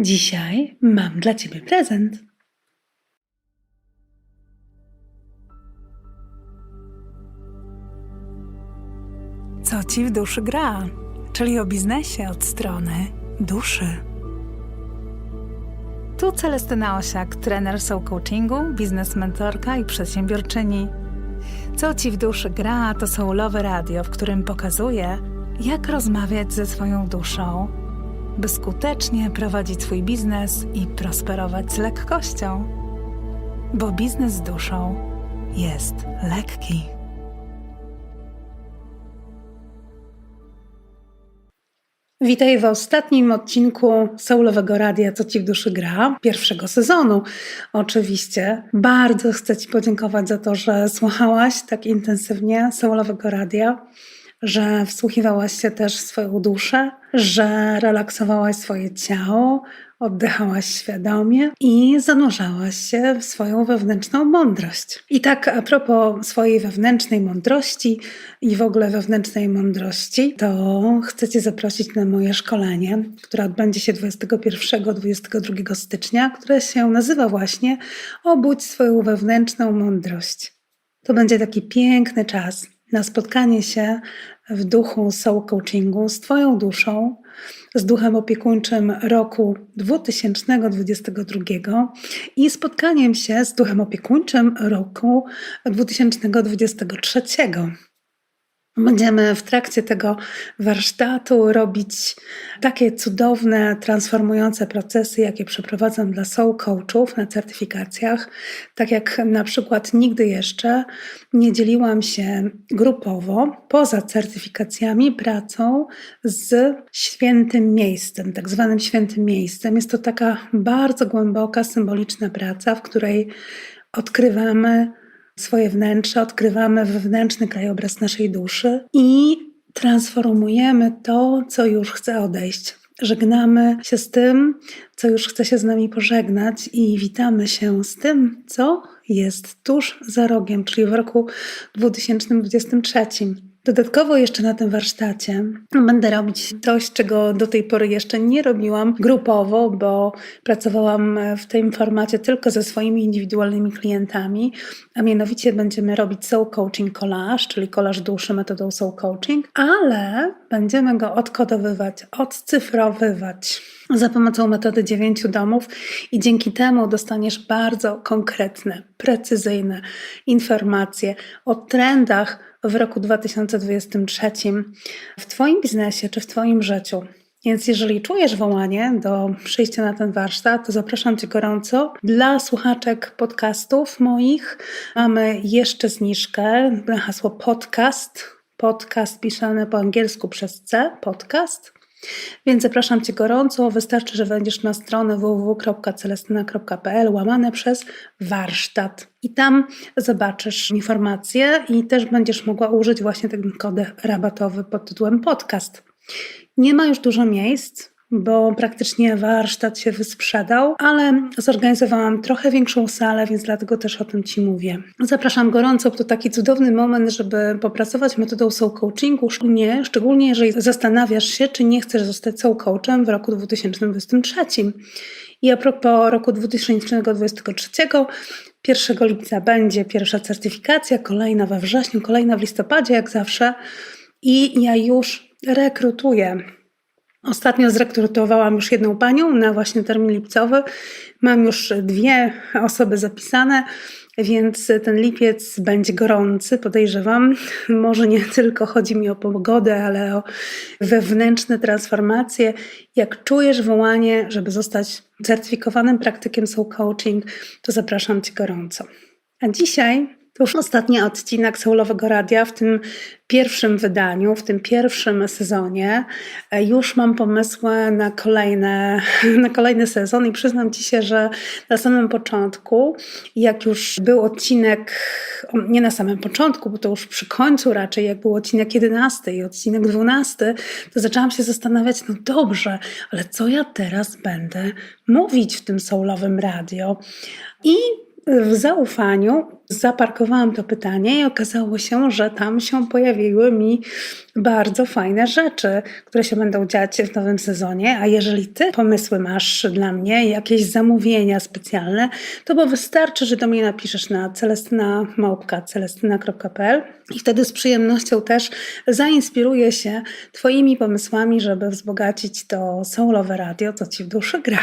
Dzisiaj mam dla Ciebie prezent. Co ci w duszy gra? Czyli o biznesie od strony duszy. Tu Celestyna Osiak, trener soul coachingu, biznes mentorka i przedsiębiorczyni. Co ci w duszy gra to soulowe radio, w którym pokazuję, jak rozmawiać ze swoją duszą, by skutecznie prowadzić swój biznes i prosperować z lekkością. Bo biznes z duszą jest lekki. Witaj w ostatnim odcinku Soulowego Radia Co Ci w Duszy Gra, pierwszego sezonu. Oczywiście bardzo chcę Ci podziękować za to, że słuchałaś tak intensywnie Soulowego Radia, że wsłuchiwałaś się też w swoją duszę, że relaksowałaś swoje ciało, oddychałaś świadomie i zanurzałaś się w swoją wewnętrzną mądrość. I tak a propos swojej wewnętrznej mądrości i w ogóle wewnętrznej mądrości, to chcę Cię zaprosić na moje szkolenie, które odbędzie się 21-22 stycznia, które się nazywa właśnie Obudź swoją wewnętrzną mądrość. To będzie taki piękny czas na spotkanie się w duchu soul coachingu z Twoją duszą, z duchem opiekuńczym roku 2022 i spotkaniem się z duchem opiekuńczym roku 2023. Będziemy w trakcie tego warsztatu robić takie cudowne, transformujące procesy, jakie przeprowadzam dla soul coachów na certyfikacjach. Tak jak na przykład nigdy jeszcze nie dzieliłam się grupowo, poza certyfikacjami, pracą z świętym miejscem, tak zwanym świętym miejscem. Jest to taka bardzo głęboka, symboliczna praca, w której odkrywamy swoje wnętrze, odkrywamy wewnętrzny krajobraz naszej duszy i transformujemy to, co już chce odejść. Żegnamy się z tym, co już chce się z nami pożegnać, i witamy się z tym, co jest tuż za rogiem, czyli w roku 2023. Dodatkowo jeszcze na tym warsztacie będę robić coś, czego do tej pory jeszcze nie robiłam grupowo, bo pracowałam w tym formacie tylko ze swoimi indywidualnymi klientami, a mianowicie będziemy robić soul coaching collage, czyli collage duszy metodą soul coaching, ale będziemy go odkodowywać, odcyfrowywać za pomocą metody dziewięciu domów i dzięki temu dostaniesz bardzo konkretne, precyzyjne informacje o trendach w roku 2023 w Twoim biznesie czy w Twoim życiu. Więc jeżeli czujesz wołanie do przyjścia na ten warsztat, to zapraszam Cię gorąco. Dla słuchaczek podcastów moich mamy jeszcze zniżkę na hasło podcast. Podcast pisane po angielsku przez C, podcast. Więc zapraszam Cię gorąco. Wystarczy, że wejdziesz na stronę www.celestyna.pl łamane przez warsztat. I tam zobaczysz informacje i też będziesz mogła użyć właśnie tego kodu rabatowy pod tytułem podcast. Nie ma już dużo miejsc, bo praktycznie warsztat się wysprzedał, ale zorganizowałam trochę większą salę, więc dlatego też o tym Ci mówię. Zapraszam gorąco, to taki cudowny moment, żeby popracować metodą soul coachingu, szczególnie, szczególnie jeżeli zastanawiasz się, czy nie chcesz zostać soul coachem w roku 2023. I a propos roku 2023, 1 lipca będzie pierwsza certyfikacja, kolejna we wrześniu, kolejna w listopadzie, jak zawsze. I ja już rekrutuję Ostatnio zrekrutowałam już jedną panią na właśnie termin lipcowy. Mam już dwie osoby zapisane, więc ten lipiec będzie gorący, podejrzewam. Może nie tylko chodzi mi o pogodę, ale o wewnętrzne transformacje. Jak czujesz wołanie, żeby zostać certyfikowanym praktykiem soul coaching, to zapraszam Cię gorąco. A dzisiaj to już ostatni odcinek Soulowego Radia w tym pierwszym wydaniu, w tym pierwszym sezonie. Już mam pomysły na, kolejne, na kolejny sezon i przyznam Ci się, że na samym początku, jak już był odcinek, nie na samym początku, bo to już przy końcu raczej, jak był odcinek 11 i odcinek 12, to zaczęłam się zastanawiać, no dobrze, ale co ja teraz będę mówić w tym Soulowym Radio? I w zaufaniu zaparkowałam to pytanie i okazało się, że tam się pojawiły mi bardzo fajne rzeczy, które się będą dziać w nowym sezonie. A jeżeli ty pomysły masz dla mnie, jakieś zamówienia specjalne, to bo wystarczy, że do mnie napiszesz na celestyna.pl i wtedy z przyjemnością też zainspiruję się twoimi pomysłami, żeby wzbogacić to soulowe radio, co ci w duszy gra.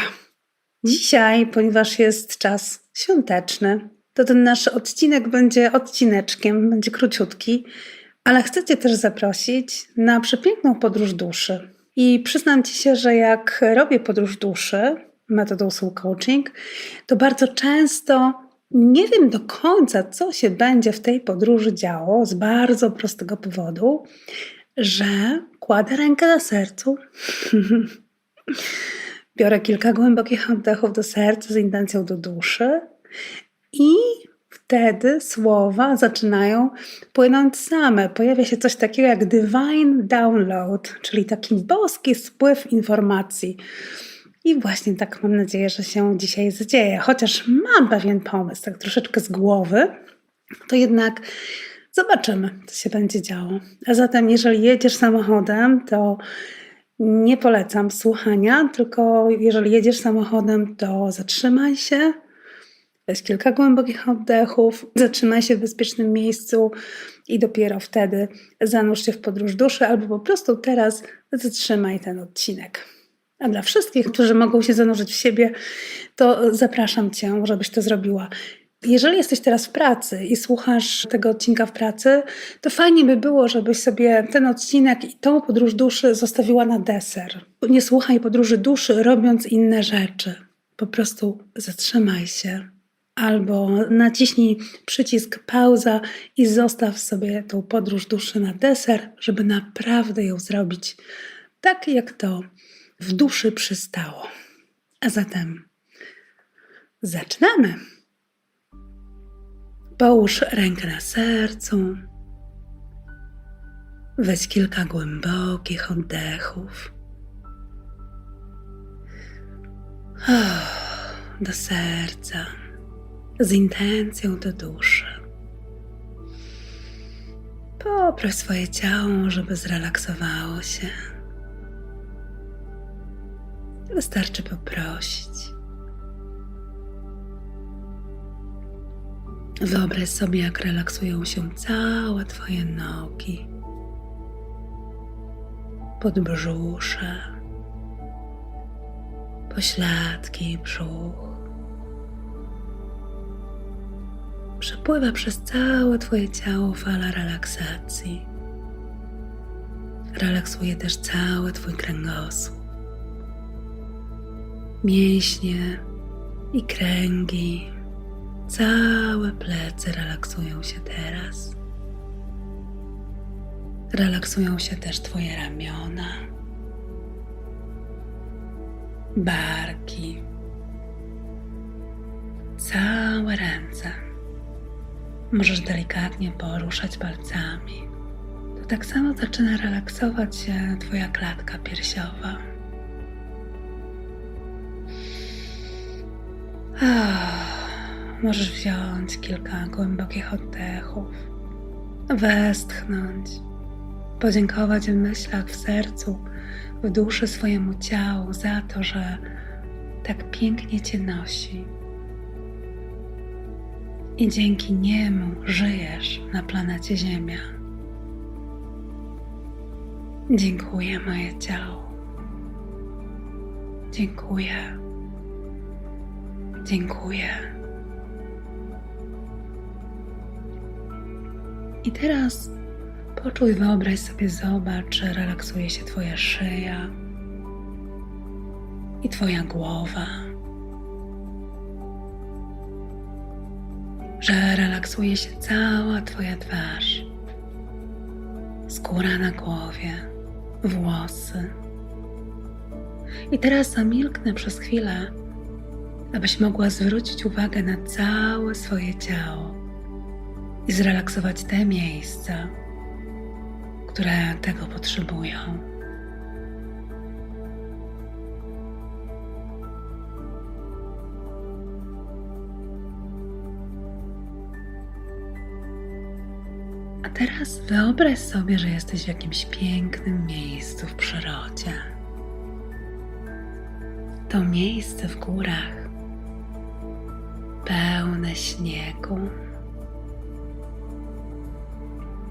Dzisiaj, ponieważ jest czas świąteczny, to ten nasz odcinek będzie odcineczkiem, będzie króciutki, ale chcę Cię też zaprosić na przepiękną podróż duszy. I przyznam Ci się, że jak robię podróż duszy metodą Soul Coaching, to bardzo często nie wiem do końca, co się będzie w tej podróży działo, z bardzo prostego powodu, że kładę rękę na sercu. Biorę kilka głębokich oddechów do serca z intencją do duszy i wtedy słowa zaczynają płynąć same. Pojawia się coś takiego jak divine download, czyli taki boski spływ informacji. I właśnie tak mam nadzieję, że się dzisiaj zadzieje. Chociaż mam pewien pomysł, tak troszeczkę z głowy, to jednak zobaczymy, co się będzie działo. A zatem, jeżeli jedziesz samochodem, to nie polecam słuchania, tylko jeżeli jedziesz samochodem, to zatrzymaj się, weź kilka głębokich oddechów, zatrzymaj się w bezpiecznym miejscu i dopiero wtedy zanurz się w podróż duszy, albo po prostu teraz zatrzymaj ten odcinek. A dla wszystkich, którzy mogą się zanurzyć w siebie, to zapraszam Cię, żebyś to zrobiła. Jeżeli jesteś teraz w pracy i słuchasz tego odcinka w pracy, to fajnie by było, żebyś sobie ten odcinek i tą podróż duszy zostawiła na deser. Nie słuchaj podróży duszy, robiąc inne rzeczy. Po prostu zatrzymaj się. Albo naciśnij przycisk pauza i zostaw sobie tą podróż duszy na deser, żeby naprawdę ją zrobić tak, jak to w duszy przystało. A zatem zaczynamy. Połóż rękę na sercu. Weź kilka głębokich oddechów. Do serca, z intencją do duszy. Poproś swoje ciało, żeby zrelaksowało się. Wystarczy poprosić. Wyobraź sobie, jak relaksują się całe Twoje nogi, podbrzusze, pośladki brzuch. Przepływa przez całe Twoje ciało fala relaksacji. Relaksuje też cały Twój kręgosłup, mięśnie i kręgi Całe plecy relaksują się teraz. Relaksują się też Twoje ramiona, barki, całe ręce. Możesz delikatnie poruszać palcami. To tak samo zaczyna relaksować się Twoja klatka piersiowa. Możesz wziąć kilka głębokich oddechów, westchnąć, podziękować w myślach, w sercu, w duszy swojemu ciału za to, że tak pięknie Cię nosi. I dzięki niemu żyjesz na planecie Ziemia. Dziękuję, moje ciało. Dziękuję. Dziękuję. I teraz poczuj, wyobraź sobie, zobacz, że relaksuje się Twoja szyja i Twoja głowa. Że relaksuje się cała Twoja twarz, skóra na głowie, włosy. I teraz zamilknę przez chwilę, abyś mogła zwrócić uwagę na całe swoje ciało i zrelaksować te miejsca, które tego potrzebują. A teraz wyobraź sobie, że jesteś w jakimś pięknym miejscu w przyrodzie. To miejsce w górach, pełne śniegu,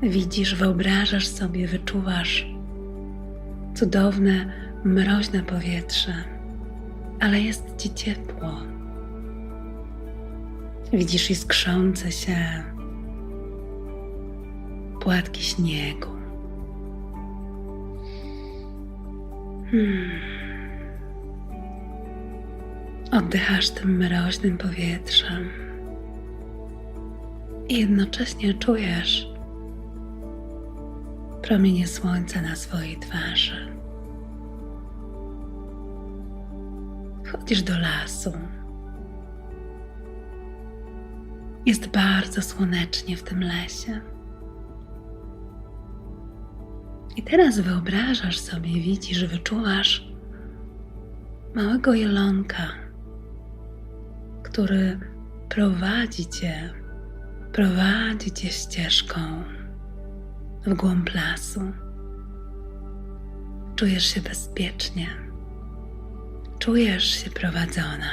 Widzisz, wyobrażasz sobie, wyczuwasz cudowne, mroźne powietrze, ale jest ci ciepło. Widzisz iskrzące się płatki śniegu. Hmm. Oddychasz tym mroźnym powietrzem i jednocześnie czujesz promienie słońca na swojej twarzy. Wchodzisz do lasu. Jest bardzo słonecznie w tym lesie. I teraz wyobrażasz sobie, widzisz, wyczuwasz małego jelonka, który prowadzi cię, prowadzi cię ścieżką w głąb lasu. Czujesz się bezpiecznie, czujesz się prowadzona.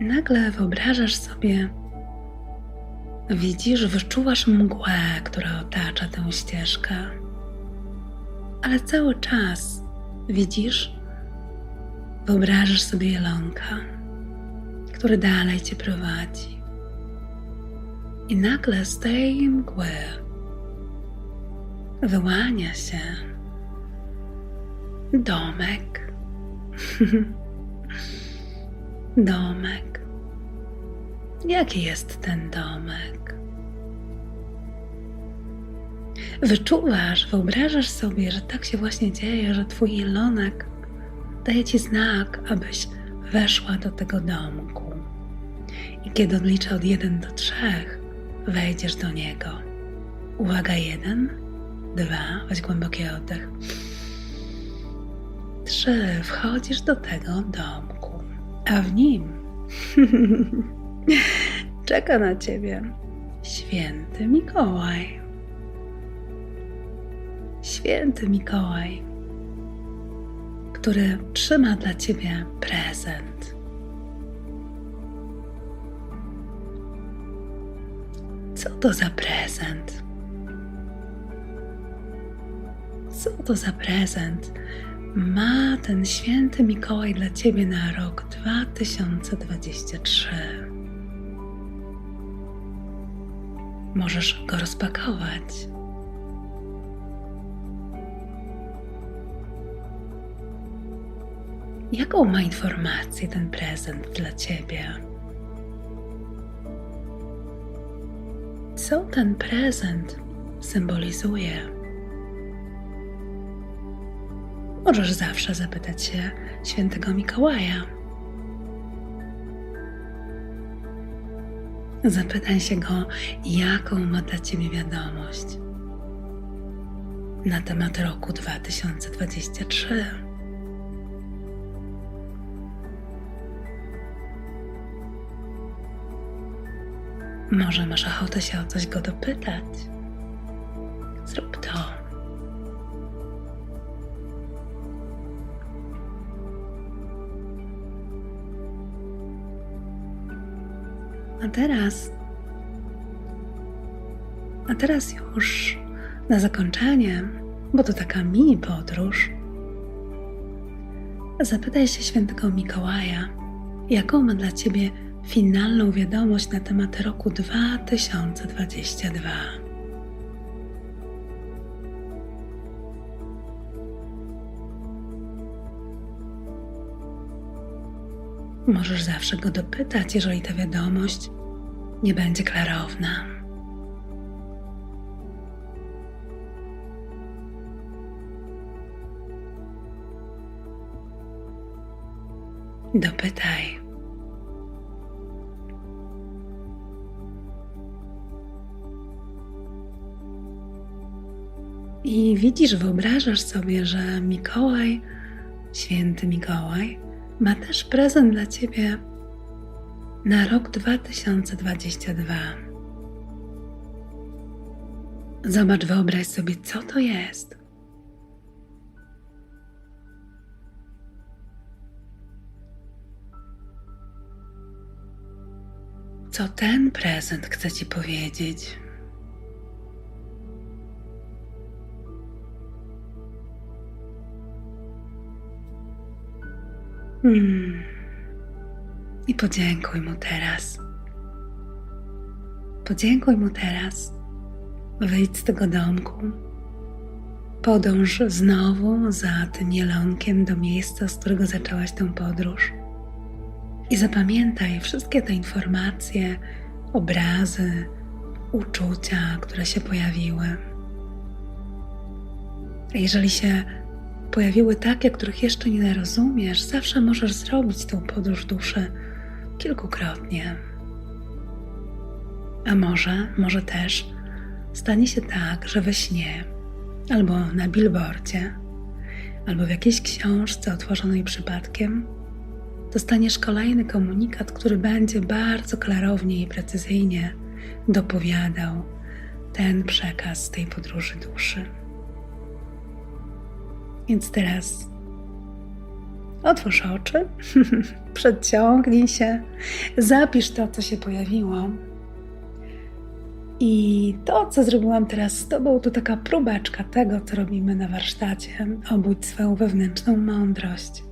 Nagle wyobrażasz sobie, widzisz, wyczuwasz mgłę, która otacza tę ścieżkę, ale cały czas widzisz, wyobrażasz sobie jelonka, który dalej cię prowadzi. I nagle z tej mgły wyłania się domek. domek. Jaki jest ten domek? Wyczuwasz, wyobrażasz sobie, że tak się właśnie dzieje, że twój jelonek daje ci znak, abyś weszła do tego domku. I kiedy odliczę od 1 do 3, wejdziesz do niego. Uwaga, jeden, dwa, weź głęboki oddech. Trzy, wchodzisz do tego domku, a w nim czeka na ciebie święty Mikołaj. Święty Mikołaj, który trzyma dla ciebie prezent. Co to za prezent? Co to za prezent ma ten święty Mikołaj dla ciebie na rok 2023? Możesz go rozpakować. Jaką ma informację ten prezent dla ciebie? Co ten prezent symbolizuje? Możesz zawsze zapytać się świętego Mikołaja. Zapytaj się go, jaką ma dla ciebie wiadomość na temat roku 2023. Może masz ochotę się o coś go dopytać? Zrób to. A teraz, a teraz już na zakończenie, bo to taka mini podróż, zapytaj się świętego Mikołaja, jaką ma dla ciebie finalną wiadomość na temat roku 2022. Możesz zawsze go dopytać, jeżeli ta wiadomość nie będzie klarowna. Dopytaj. I widzisz, wyobrażasz sobie, że Mikołaj, święty Mikołaj, ma też prezent dla ciebie na rok 2022. Zobacz, wyobraź sobie, co to jest. Co ten prezent chce ci powiedzieć? Hmm. I podziękuj mu teraz. Podziękuj mu teraz. Wyjdź z tego domku. Podąż znowu za tym jelonkiem do miejsca, z którego zaczęłaś tę podróż. I zapamiętaj wszystkie te informacje, obrazy, uczucia, które się pojawiły. Jeżeli się pojawiły takie, których jeszcze nie rozumiesz, zawsze możesz zrobić tą podróż duszy kilkukrotnie. A może, może też stanie się tak, że we śnie, albo na billboardzie, albo w jakiejś książce otworzonej przypadkiem, dostaniesz kolejny komunikat, który będzie bardzo klarownie i precyzyjnie dopowiadał ten przekaz tej podróży duszy. Więc teraz otwórz oczy, przedciągnij się, zapisz to, co się pojawiło. I to, co zrobiłam teraz z Tobą, to taka próbeczka tego, co robimy na warsztacie. Obudź swoją wewnętrzną mądrość.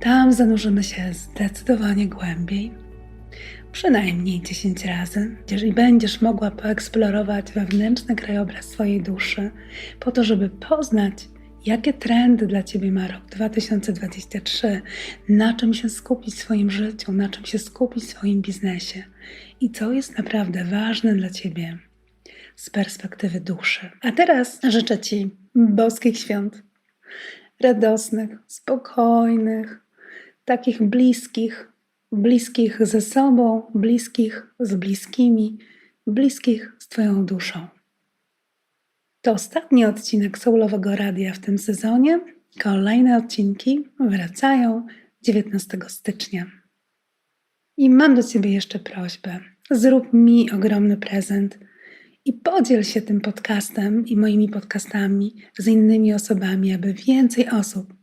Tam zanurzymy się zdecydowanie głębiej, przynajmniej 10 razy, i będziesz mogła poeksplorować wewnętrzny krajobraz swojej duszy, po to, żeby poznać, jakie trendy dla Ciebie ma rok 2023, na czym się skupić w swoim życiu, na czym się skupić w swoim biznesie i co jest naprawdę ważne dla Ciebie z perspektywy duszy. A teraz życzę Ci boskich świąt, radosnych, spokojnych, takich bliskich, bliskich ze sobą, bliskich z bliskimi, bliskich z Twoją duszą. To ostatni odcinek Soulowego Radia w tym sezonie. Kolejne odcinki wracają 19 stycznia. I mam do Ciebie jeszcze prośbę. Zrób mi ogromny prezent i podziel się tym podcastem i moimi podcastami z innymi osobami, aby więcej osób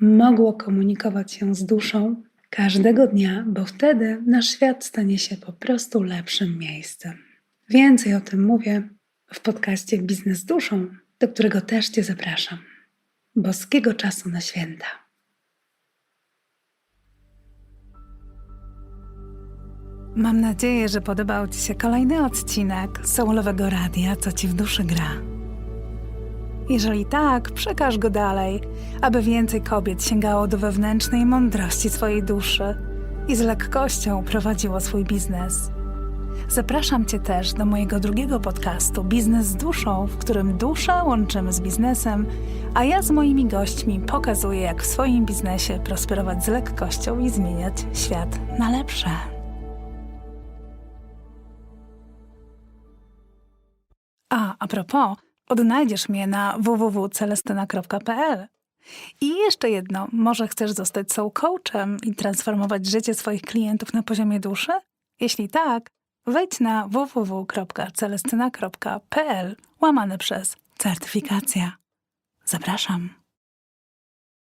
mogło komunikować się z duszą każdego dnia, bo wtedy nasz świat stanie się po prostu lepszym miejscem. Więcej o tym mówię w podcaście Biznes Duszą, do którego też Cię zapraszam. Boskiego czasu na święta. Mam nadzieję, że podobał Ci się kolejny odcinek Soulowego Radia, co Ci w duszy gra. Jeżeli tak, przekaż go dalej, aby więcej kobiet sięgało do wewnętrznej mądrości swojej duszy i z lekkością prowadziło swój biznes. Zapraszam Cię też do mojego drugiego podcastu Biznes z duszą, w którym duszę łączymy z biznesem, a ja z moimi gośćmi pokazuję, jak w swoim biznesie prosperować z lekkością i zmieniać świat na lepsze. A, a propos, odnajdziesz mnie na www.celestyna.pl. I jeszcze jedno, może chcesz zostać soul coachem i transformować życie swoich klientów na poziomie duszy? Jeśli tak, wejdź na www.celestyna.pl łamane przez certyfikacja. Zapraszam.